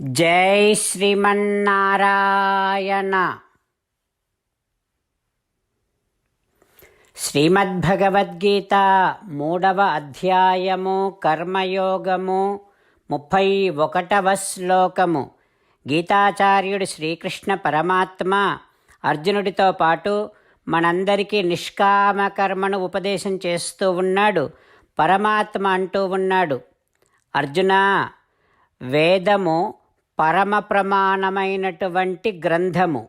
జై శ్రీమన్నారాయణ. శ్రీమద్భగవద్గీత మూడవ అధ్యాయము కర్మయోగము ముప్పై ఒకటవ శ్లోకము. గీతాచార్యుడు శ్రీకృష్ణ పరమాత్మ అర్జునుడితో పాటు మనందరికీ నిష్కామ కర్మను ఉపదేశం చేస్తూ ఉన్నాడు పరమాత్మ అంటూ ఉన్నాడు. అర్జున వేదము పరమ ప్రమాణమైనటువంటి గ్రంథము.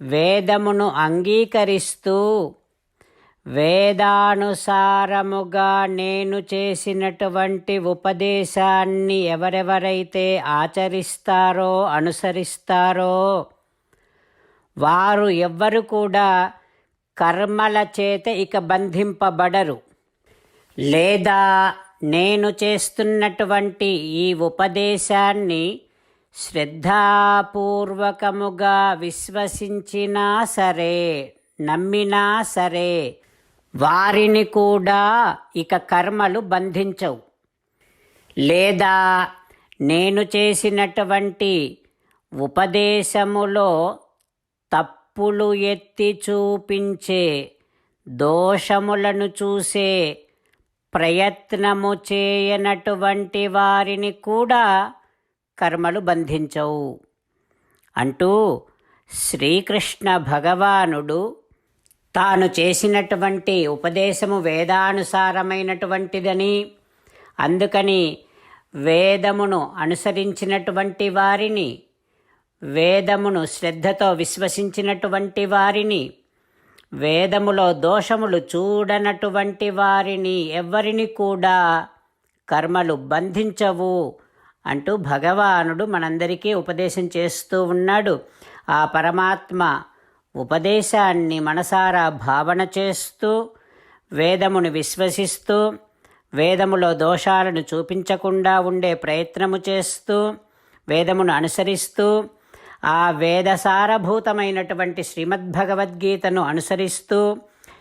వేదమును అంగీకరిస్తూ వేదానుసారముగా నేను చేసినటువంటి ఉపదేశాన్ని ఎవరెవరైతే ఆచరిస్తారో అనుసరిస్తారో వారు ఎవ్వరు కూడా కర్మల చేత ఇక బంధింపబడరు. లేదా నేను చేస్తున్నటువంటి ఈ ఉపదేశాన్ని శ్రద్ధాపూర్వకముగా విశ్వసించినా సరే నమ్మినా సరే వారిని కూడా ఇక కర్మలు బంధించవు. లేదా నేను చేసినటువంటి ఉపదేశములో తప్పులు ఎత్తి చూపించే దోషములను చూసే ప్రయత్నము చేయనటువంటి వారిని కూడా కర్మలు బంధించవు. అంటూ శ్రీకృష్ణ భగవానుడు తాను చేసినటువంటి ఉపదేశము వేదానుసారమైనటువంటిదని అందుకని వేదమును అనుసరించినటువంటి వారిని వేదమును శ్రద్ధతో విశ్వసించినటువంటి వారిని వేదములో దోషములు చూడనటువంటి వారిని ఎవరిని కూడా కర్మలు బంధించవు అంటూ భగవానుడు మనందరికీ ఉపదేశం చేస్తూ ఉన్నాడు. ఆ పరమాత్మ ఉపదేశాన్ని మనసారా భావన చేస్తూ వేదమును విశ్వసిస్తూ వేదములో దోషాలను చూపించకుండా ఉండే ప్రయత్నము చేస్తూ వేదమును అనుసరిస్తూ ఆ వేదసారభూతమైనటువంటి శ్రీమద్భగవద్గీతను అనుసరిస్తూ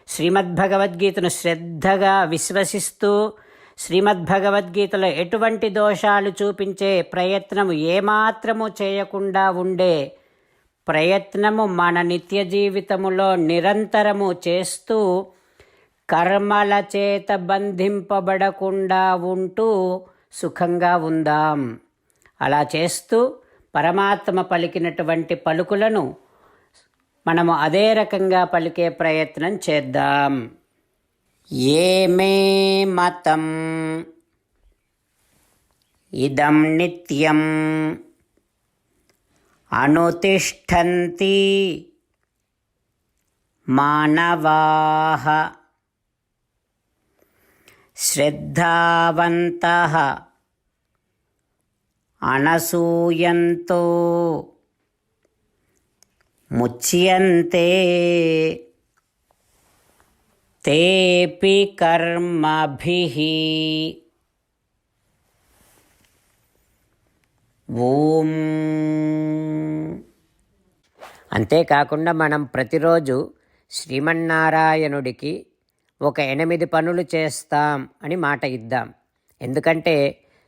శ్రీమద్భగవద్గీతను శ్రద్ధగా విశ్వసిస్తూ శ్రీమద్భగవద్గీతలో ఎటువంటి దోషాలు చూపించే ప్రయత్నము ఏమాత్రము చేయకుండా ఉండే ప్రయత్నము మన నిత్య జీవితములో నిరంతరము చేస్తూ కర్మల చేత బంధింపబడకుండా ఉంటూ సుఖంగా ఉందాం. అలా చేస్తూ పరమాత్మ పలికినటువంటి పలుకులను మనము అదే రకంగా పలికే ప్రయత్నం చేద్దాం. ఏమే మతం ఇదం నిత్యం అనుతిష్టంతి మానవాः. శ్రద్ధావంతః. అనసూయంతో ముచ్యంతే తేపి కర్మభిః. ఓం. అంతేకాకుండా మనం ప్రతిరోజు శ్రీమన్నారాయణుడికి ఒక ఎనిమిది పనులు చేస్తాం అని మాట ఇద్దాం. ఎందుకంటే